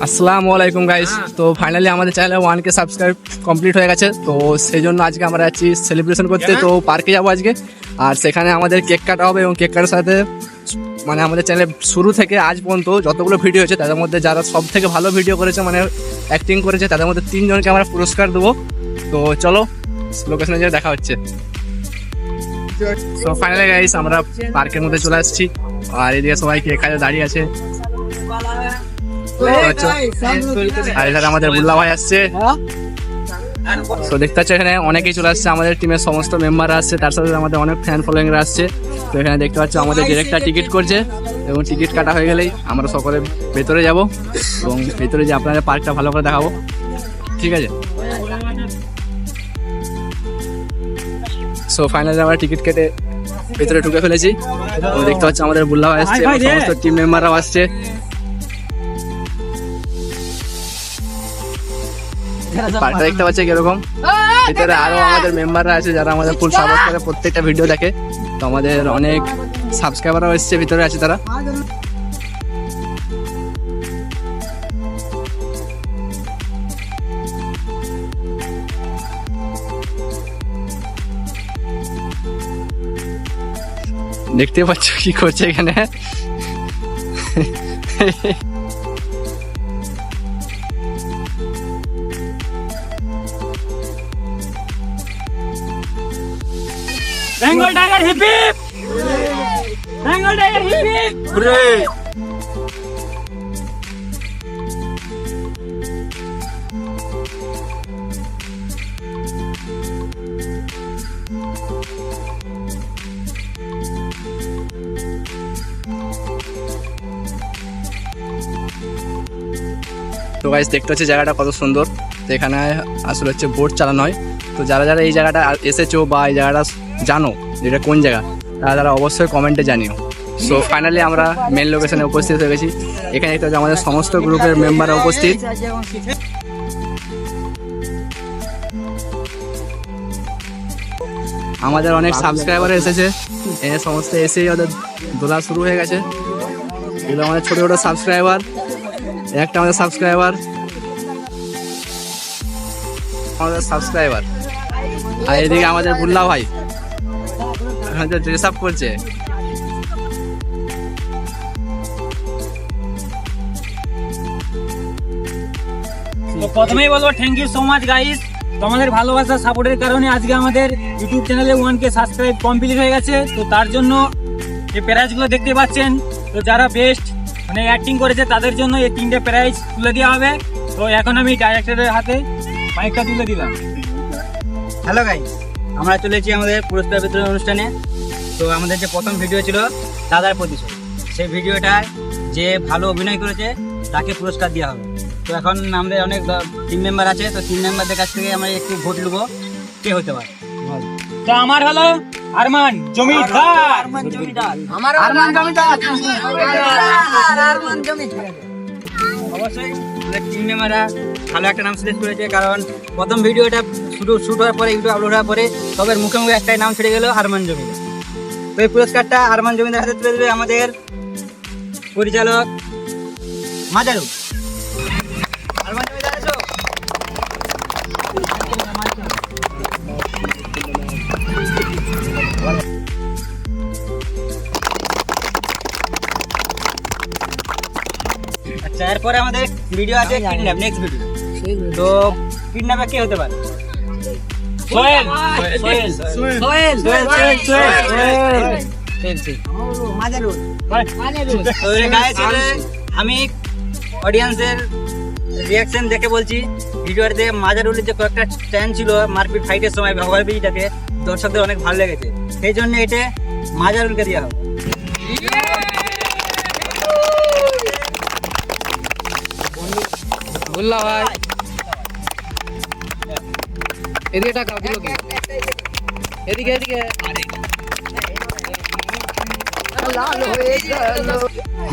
আসসালামু আলাইকুম গাইস তো ফাইনালি আমাদের চ্যানেলে ওয়ান কে সাবস্ক্রাইব কমপ্লিট হয়ে গেছে। তো সেই জন্য আজকে আমরা যাচ্ছি সেলিব্রেশন করতে। তো পার্কে যাব আজকে। আর সেখানে আমাদের কেক কাটা হবে এবং কেক কাটার সাথে মানে আমাদের চ্যানেলে শুরু থেকে আজ পর্যন্ত যতগুলো ভিডিও হয়েছে, তাদের মধ্যে যারা সব থেকে ভালো ভিডিও করেছে মানে অ্যাক্টিং করেছে, তাদের মধ্যে তিনজনকে আমরা পুরস্কার দেবো। তো চলো লোকেশনে যেয়ে দেখা হচ্ছে। তো ফাইনালি গাইস আমরা পার্কের মধ্যে চলে আসছি। আর এদিকে সবাই কেক খাতে দাঁড়িয়ে আছে? আর এখানে আমাদের বুল্লা ভাই আসছে। তো দেখতে পাচ্ছ এখানে অনেকেই চলে আসছে। আমাদের টিমের সমস্ত মেম্বাররা আসছে। তার সাথে আমাদের অনেক ফ্যান ফলোয়িংরা আসছে। তো এখানে দেখতে পাচ্ছ আমাদের ডিরেক্টর টিকিট করছে এবং টিকিট কাটা হয়ে গেলেই আমরা সকলে ভেতরে যাব এবং ভেতরে যে আপনাদের পার্কটা ভালো করে দেখাবো। ঠিক আছে? সো ফাইনালি আমরা টিকিট কেটে ভেতরে ঢুকে ফেলেছি। দেখতে পাচ্ছ আমাদের বুল্লা ভাই আসছে সমস্ত টিম মেম্বাররাও আসছে। পার্কটা দেখতে পাচ্ছে কীরকম? ভিতরে আরও আমাদের মেম্বাররা আছে যারা আমাদের ফুল সাপোর্ট করে প্রত্যেকটা ভিডিও দেখে। তো আমাদের অনেক সাবস্ক্রাইবারও এসছে ভিতরে আছে তারা। দেখতে পাচ্ছ কি করছে এখানে? Bengal tiger hip! Hip Bengal tiger hip! Hip তো গাইজ দেখতে হচ্ছে জায়গাটা কত সুন্দর। তো এখানে আসলে হচ্ছে বোট চালানো হয়। তো যারা যারা এই জায়গাটা এসেছ বা এই জায়গাটা জানো যেটা কোন জায়গা তারা তারা অবশ্যই কমেন্টে জানিও। সো ফাইনালি আমরা মেন লোকেশনে উপস্থিত হয়ে গেছি। এখানে হচ্ছে আমাদের সমস্ত গ্রুপের মেম্বাররা উপস্থিত। আমাদের অনেক সাবস্ক্রাইবার এসেছে। এ সমস্ত এসেই ওদের দোলা শুরু হয়ে গেছে। এগুলো আমাদের ছোটো ছোটো সাবস্ক্রাইবার একটা আমাদের সাবস্ক্রাইবার আমাদের সাবস্ক্রাইবার আর এদিকে আমাদের বুল্লা ভাই। ড্রেস আপ করছে। তো প্রথমেই বলব thank you so much guys তোমাদের ভালোবাসা সাপোর্টের কারণে আজকে আমাদের ইউটিউব চ্যানেলে ওয়ান কে সাবস্ক্রাইব কমপ্লিট হয়ে গেছে। তো তার জন্য এই প্রাইজগুলো দেখতে পাচ্ছেন তো যারা বেস্ট মানে অ্যাক্টিং করেছে তাদের জন্য এই তিনটে প্রাইজ তুলে দেওয়া হবে। তো এখন আমি ডাইরেক্টরের হাতে মাইকটা তুলে দিলাম। হ্যালো গাইস আমরা চলেছি আমাদের পুরস্কার বিতরণ অনুষ্ঠানে। তো আমাদের যে প্রথম ভিডিও ছিল দাদার প্রতিশোধ। সেই ভিডিওটায় যে ভালো অভিনয় করেছে তাকে পুরস্কার দেওয়া হবে। তো এখন আমাদের অনেক টিম মেম্বার আছে তো টিম মেম্বারদের কাছ থেকে আমরা একটু ভোট নেব কে হতে পারে। তো আমার হলো আরমান জমিদার। আরমান জমিদার। অবশ্যই টিম মেম্বাররা ভালো একটা নাম সিলেক্ট করেছে কারণ প্রথম ভিডিওটা শুরু শুট হওয়ার পরে ইউটিউব আপলোড হওয়ার পরে সবার মুখে মুখে একটাই নাম ছেড়ে গেল আরমান জমিদার। তো এই পুরস্কারটা আরমান জমিদার হাতে তুলে দেবে আমাদের পরিচালক মাজারু। আরমান জমিদার আছো আচ্ছা এরপরে আমাদের ভিডিও আছে কিডন্যাপ নেক্সট ভিডিও তো কিডন্যাপে কে হতে পারে? সোহেল সোহেল সোহেল সোহেল সোহেল সোহেল আমি অডিয়েন্সের রিয়াকশন দেখে বলছি। ভিডিওতে মাজারুলের যে কয়েকটা স্ট্যান্ড ছিল মারপিট ফাইটের সময় ব্যবহার বিটাকে দর্শকদের অনেক ভালো লেগেছে। সেই জন্য এটা মাজারুলকে দেওয়া হবে বুল্লা ভাই। এদিকে টাকা দিল কি? এদিকে এদিকে।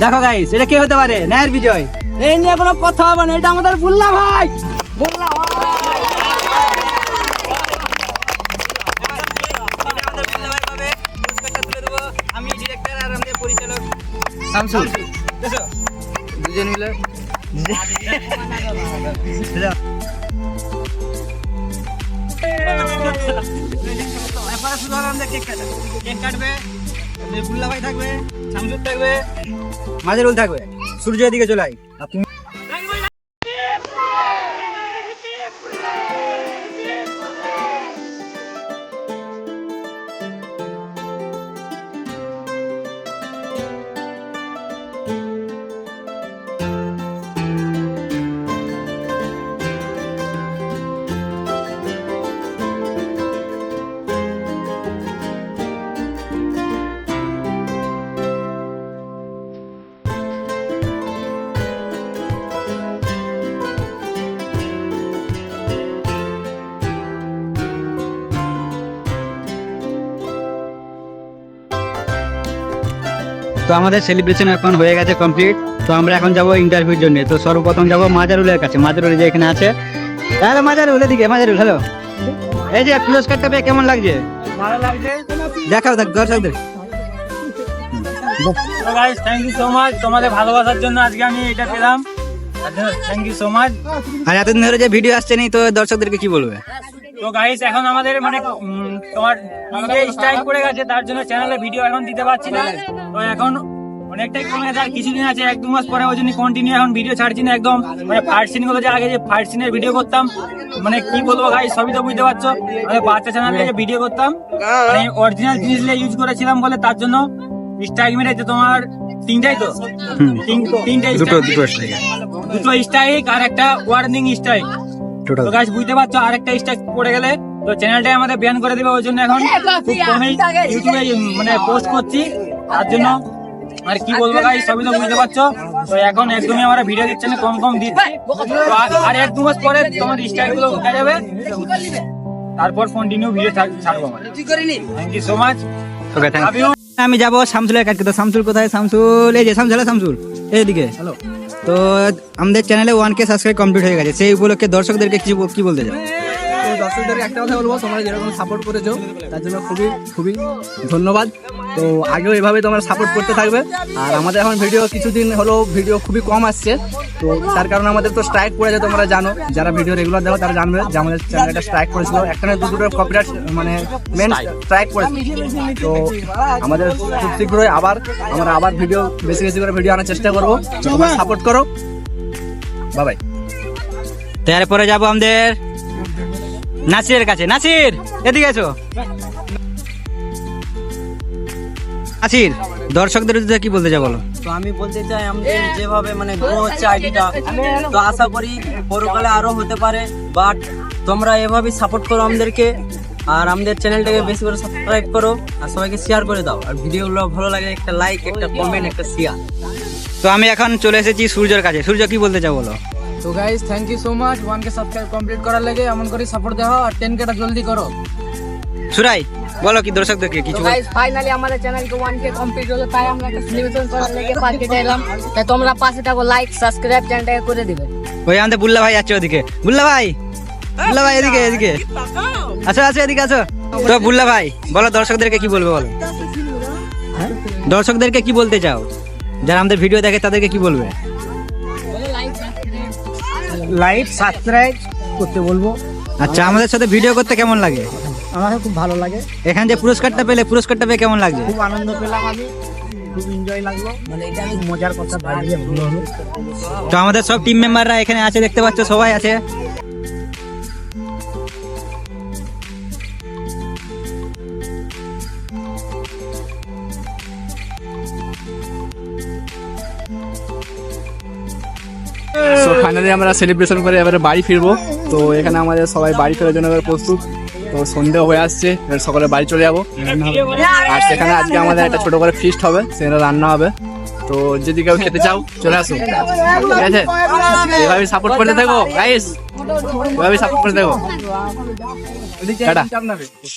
দেখো গাইস এটা কে হতে পারে? ন্যায়ের বিজয়। এই নিয়ে কোনো কথা হবে না এটা আমাদের বুল্লা ভাই। আমি ডিরেক্টর আর আমাদের পরিচালক শামসুল দুজন মিলে। এরপরে উল থাকবে। সূর্যের দিকে চলে আয়। আর তুমি তো আমাদের সেলিব্রেশন এখন হয়ে গেছে কমপ্লিট তো আমরা এখন যাব ইন্টারভিউর জন্য। তো সর্বপ্রথম যাব মাজারুলের কাছে। মাজারুল যে এখানে আছে। হ্যালো মাজারুল এদিকে। মাজারুল হ্যালো। এই যে পুরস্কারটা পেয়ে কেমন লাগছে? ভালো লাগছে দেখাও দেখ দর্শকদের। Guys thank you so much তোমাদের ভালোবাসার জন্য আজকে আমি এটা পেলাম। থ্যাংক ইউ সো মাচ আর এতদিন ধরে যে ভিডিও আসছে নি তো দর্শকদেরকে কি বলবে? তো গাইস এখন আমাদের মানে তোমার তোমার স্ট্রাইক করে গেছে তার জন্য চ্যানেলে ভিডিও এখন দিতে পারছি না। তো এখন অনেকটাই কমে গেছে আর কিছুদিন আছে এক দু মাস পরে ওই জন্য কন্টিনিউ এখন ভিডিও ছাড়ছি না একদম। মানে ফার্স্ট সিনগুলো যে আগে যে ফাইট সিনের ভিডিও করতাম মানে কি বলব গাই সবই তো বুঝতে পারছ। মানে বাচ্চা চ্যানেলে যে ভিডিও করতাম। মানে অরিজিনাল জিনিস ইউজ করেছিলাম বলে তার জন্য স্ট্রাইক মেরেছে তোমার তিনটাই তো? তিনটাই দুটো দুটো দুটো স্ট্রাইক আর একটা ওয়ার্নিং স্ট্রাইক টোটাল তো গাছ বুঝতে পারছ আরেকটা স্ট্রাইক পড়ে গেলে তো চ্যানেলটাই আমাদের ব্যান করে দিবে ওই জন্য এখন খুব কমই ইউটিউবে মানে পোস্ট করছি তার জন্য আর কি বলব গাইস সবই তো বুঝতে পারছ তো এখন একদমই আমরা ভিডিও দিচ্ছে না কম কম দিচ্ছি। আর- আর এক দু মাস পরে তোমার স্ট্রাইকগুলো উঠে যাবে তারপর কন্টিনিউ ভিডিও ছাড়বো thank you so much okay thank you আমি যাব শামসুলের কাছে। তো শামসুল কোথায়? শামসুল, এই যে শামসুল শামসুল। এইদিকে, হ্যালো। তো আমাদের চ্যানেলে ওয়ান কে সাবস্ক্রাইব কমপ্লিট হয়ে গেছে। সেই উপলক্ষে দর্শকদেরকে কিছু কি বলতে চাও? তো দর্শকদেরকে একটা কথা বলব তোমরা যেরকম সাপোর্ট করেছ তার জন্য খুবই খুবই ধন্যবাদ। তো আগেও এভাবে তোমরা সাপোর্ট করতে থাকবে। আর আমাদের এখন ভিডিও কিছুদিন হলো ভিডিও খুবই কম আসছে। তো তার কারণে আমাদের তো স্ট্রাইক পড়েছে তোমরা জানো। যারা ভিডিও রেগুলার দেখো তারা জানবে যে আমাদের চ্যানেলটা স্ট্রাইক করেছিল। একটা না দুটো কপিরাইট মানে মেন স্ট্রাইক পড়েছে তো আমাদের খুব শীঘ্রই আবার আমরা আবার ভিডিও বেশি বেশি করে ভিডিও আনার চেষ্টা করব। তোমরা সাপোর্ট করো। বাবাই তারপরে যাব আমাদের নাসিরের কাছে। নাসির এদিকে আছো নাসির দর্শকদের উদ্দেশ্যে কি বলতে চাও বলো? তো আমি বলতে চাই আমাদের যেভাবে মানে গ্রো হচ্ছে আইডিটা তো আশা করি পরকালে আরও হতে পারে বাট তোমরা এভাবেই সাপোর্ট করো আমাদেরকে আর আমাদের চ্যানেলটাকে বেশি করে সাবস্ক্রাইব করো আর সবাইকে শেয়ার করে দাও। আর ভিডিওগুলো ভালো লাগে একটা লাইক একটা কমেন্ট একটা শেয়ার তো আমি এখন চলে এসেছি সূর্যর কাছে। সূর্য কি বলতে চাও বলো? তো guys thank you so much one K subscribe complete করার লাগে এমন করে সাপোর্ট দেওয়া আর টেন কেটা জলদি করো। সুরাই বলো কি দর্শকদেরকে কিছু বল- গাইস ফাইনালি আমাদের চ্যানেলকে ওয়ান কে কমপ্লিট হলো তাই আমরা একটা সেলিব্রেশন করার লেগে পার্কে এলাম। তাই তোমরা পাশে থাকো লাইক সাবস্ক্রাইব চ্যানেলটাকে করে দিবে। ওই আমাদের বুল্লা ভাই যাচ্ছে ওদিকে। বুল্লা ভাই বুল্লা ভাই এদিকে এদিকে। আসো আসো এদিকে আসো। তো বুল্লা ভাই বলো দর্শকদেরকে কি বলব বলো। দর্শকদেরকে কি বলতে চাও? যারা আমাদের ভিডিও দেখে তাদেরকে কি বলবে? লাইক সাবস্ক্রাইব করতে বলব। আচ্ছা আমাদের সাথে ভিডিও করতে কেমন লাগে? আমাকে খুব ভালো লাগে। এখান যে পুরস্কারটা পেলে পুরস্কারটা পেয়ে কেমন লাগছে? খুব আনন্দ পেলাম আমি খুব এনজয় লাগল। মানে এটা মজার কথা তো আমাদের সব টিম মেম্বাররা এখানে আছে দেখতে পাচ্ছ সবাই আছে। ফাইনালি আমরা সেলিব্রেশন করে এবারে বাড়ি ফিরবো। তো এখানে আমাদের সবাই বাড়ি ফেরার জন্য এবার প্রস্তুত। তো সন্ধে হয়ে আসছে, এবার সকালে বাড়ি চলে যাব। আর সেখানে আজকে আমাদের একটা ছোট করে ফিস্ট হবে, সেখানে রান্না হবে। তো যদি কেউ খেতে চাও, চলে আসো। ঠিক আছে? এভাবে সাপোর্ট করতে থাকো গাইস এভাবে সাপোর্ট করতে থাকো। টাটা।